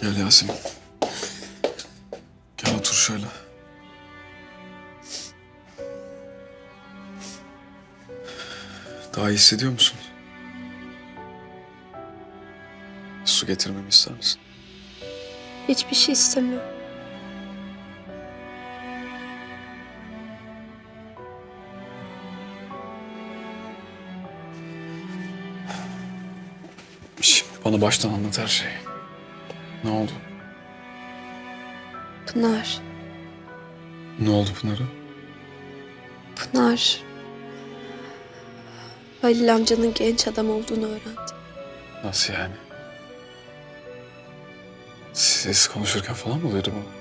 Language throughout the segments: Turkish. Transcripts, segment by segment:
Gel Yasemin. Gel otur şöyle. Daha iyi hissediyor musun? Su getirmemi ister misin? Hiçbir şey istemiyorum. Şimdi bana baştan anlat her şeyi. Ne oldu? Pınar, Ne oldu Pınar'a? Pınar. Halil amcanın genç adam olduğunu öğrendi. Nasıl yani? Siz konuşurken falan mı duydun bunu?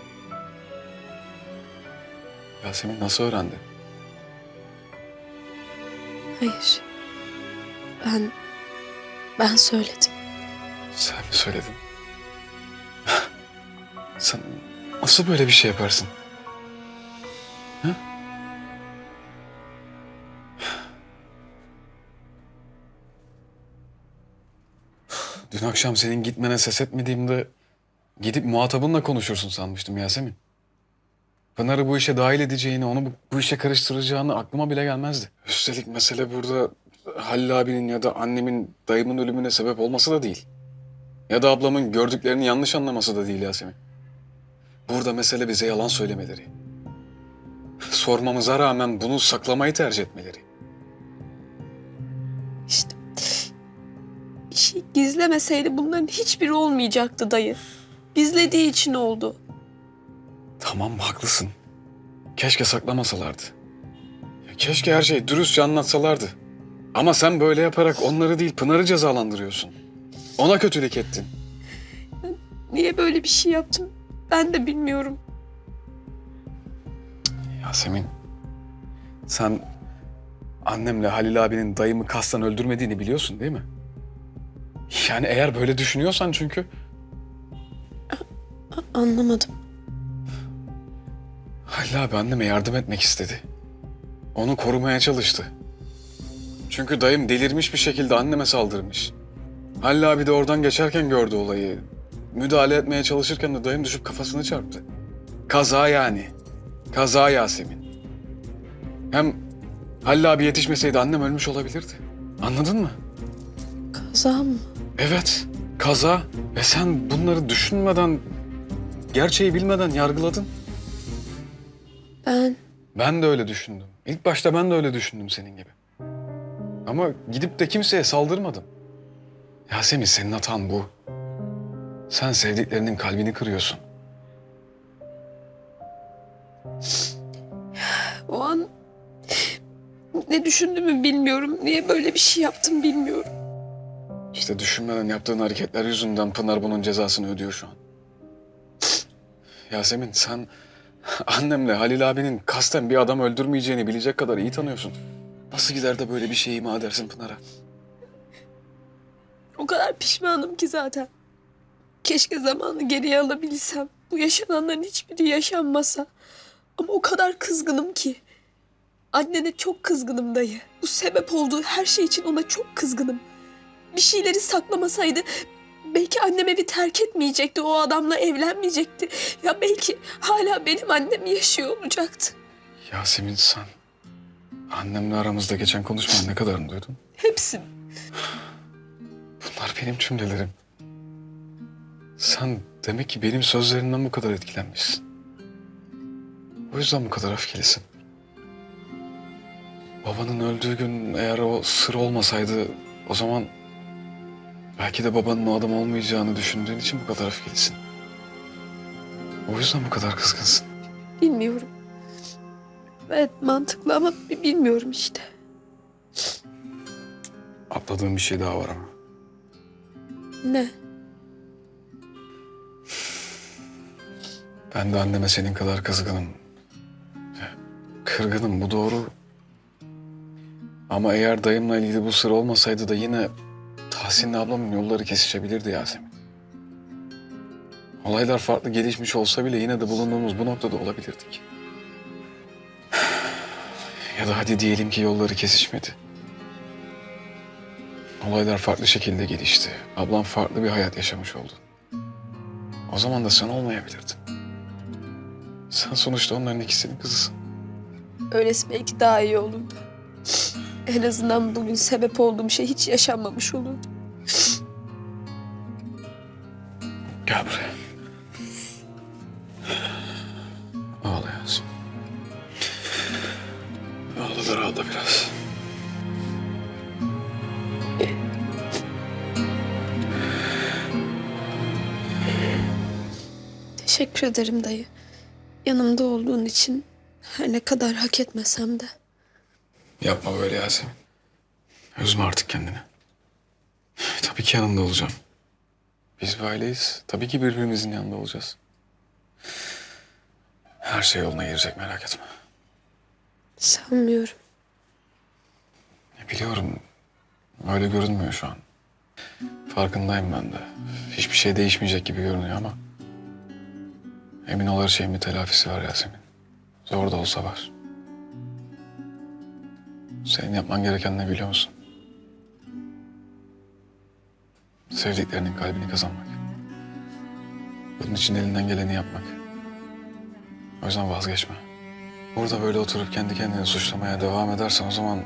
Yasemin nasıl öğrendi? Hayır. Ben, ben söyledim. Sen mi söyledin? Sen nasıl böyle bir şey yaparsın? Ha? Dün akşam senin gitmene ses etmediğimde gidip muhatabınla konuşursun sanmıştım Yasemin. Pınar'ı bu işe dahil edeceğini, onu bu, bu işe karıştıracağını aklıma bile gelmezdi. Üstelik mesele burada Halil abinin ya da annemin dayımın ölümüne sebep olması da değil. Ya da ablamın gördüklerini yanlış anlaması da değil Yasemin. Burada mesele bize yalan söylemeleri. Sormamıza rağmen bunu saklamayı tercih etmeleri. İşte bir şey gizlemeseydi bunların hiçbiri olmayacaktı dayı. Gizlediği için oldu. Tamam haklısın. Keşke saklamasalardı. Keşke her şeyi dürüstçe anlatsalardı. Ama sen böyle yaparak onları değil Pınar'ı cezalandırıyorsun. Ona kötülük ettin. Niye böyle bir şey yaptım ben de bilmiyorum. Yasemin, sen annemle Halil abinin dayımı kasten öldürmediğini biliyorsun değil mi? Yani eğer böyle düşünüyorsan çünkü A- anlamadım. Halil abi anneme yardım etmek istedi. Onu korumaya çalıştı. Çünkü dayım delirmiş bir şekilde anneme saldırmış. Halil abi de oradan geçerken gördü olayı. Müdahale etmeye çalışırken de dayım düşüp kafasını çarptı. Kaza yani. Kaza Yasemin. Hem Halil abi yetişmeseydi annem ölmüş olabilirdi. Anladın mı? Kaza mı? Evet, kaza. Ve sen bunları düşünmeden, gerçeği bilmeden yargıladın. Ben Ben de öyle düşündüm. İlk başta ben de öyle düşündüm senin gibi. Ama gidip de kimseye saldırmadım. Yasemin senin hatan bu. Sen sevdiklerinin kalbini kırıyorsun. o an ne düşündüğümü bilmiyorum. Niye böyle bir şey yaptım bilmiyorum. İşte düşünmeden yaptığın hareketler yüzünden Pınar bunun cezasını ödüyor şu an. Yasemin sen annemle Halil abinin kasten bir adam öldürmeyeceğini bilecek kadar iyi tanıyorsun. Nasıl gider de böyle bir şey ima edersin Pınar'a? O kadar pişmanım ki zaten. Keşke zamanı geriye alabilsem. Bu yaşananların hiçbiri yaşanmasa. Ama o kadar kızgınım ki. Annene çok kızgınım dayı. Bu sebep olduğu her şey için ona çok kızgınım. Bir şeyleri saklamasaydı belki annem evi terk etmeyecekti. O adamla evlenmeyecekti. Ya belki hala benim annem yaşıyor olacaktı. Yasemin sen annemle aramızda geçen konuşmanın ne kadarını duydun? Hepsini. Bunlar benim cümlelerim. Sen demek ki benim sözlerimden bu kadar etkilenmişsin. O yüzden bu kadar öfkelisin. Babanın öldüğü gün eğer o sır olmasaydı o zaman belki de babanın o adam olmayacağını düşündüğün için bu kadar öfkelisin. O yüzden bu kadar kızgınsın. Bilmiyorum. Evet mantıklı ama bi- bilmiyorum işte. Atladığım bir şey daha var ama. Ne? Ben de anneme senin kadar kızgınım. Kırgınım bu doğru. Ama eğer dayımla ilgili bu sır olmasaydı da yine Tahsin'le ablamın yolları kesişebilirdi Yasemin. Olaylar farklı gelişmiş olsa bile yine de bulunduğumuz bu noktada olabilirdik. Ya da hadi diyelim ki yolları kesişmedi. Olaylar farklı şekilde gelişti. Ablam farklı bir hayat yaşamış oldu. O zaman da sen olmayabilirdin. Sen sonuçta onların ikisinin kızısın. Öylesi belki daha iyi olurdu. En azından bugün sebep olduğum şey hiç yaşanmamış olurdu. Gel buraya. Ağla Yasemin. Ağla da rahatla biraz. Teşekkür ederim dayı. Yanımda olduğun için her ne kadar hak etmesem de. Yapma böyle Yasemin. Üzme artık kendini. Tabii ki yanında olacağım. Biz bir aileyiz. Tabii ki birbirimizin yanında olacağız. Her şey yoluna girecek merak etme. Sanmıyorum. Biliyorum. Öyle görünmüyor şu an. Farkındayım ben de. Hiçbir şey değişmeyecek gibi görünüyor ama... Emin ol her şeyin bir telafisi var Yasemin. Zor da olsa var. Senin yapman gereken ne biliyor musun? Sevdiklerinin kalbini kazanmak. Bunun için elinden geleni yapmak. O yüzden vazgeçme. Burada böyle oturup kendi kendini suçlamaya devam edersen o zaman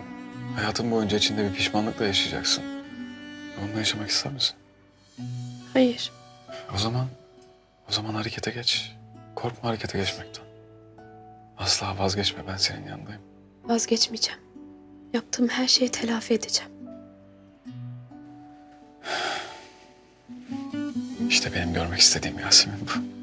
hayatın boyunca içinde bir pişmanlıkla yaşayacaksın. Onunla yaşamak ister misin? Hayır. O zaman, o zaman harekete geç. Korkma harekete geçmekten. Asla vazgeçme ben senin yanındayım. Vazgeçmeyeceğim. Yaptığım her şeyi telafi edeceğim. İşte benim görmek istediğim Yasemin bu.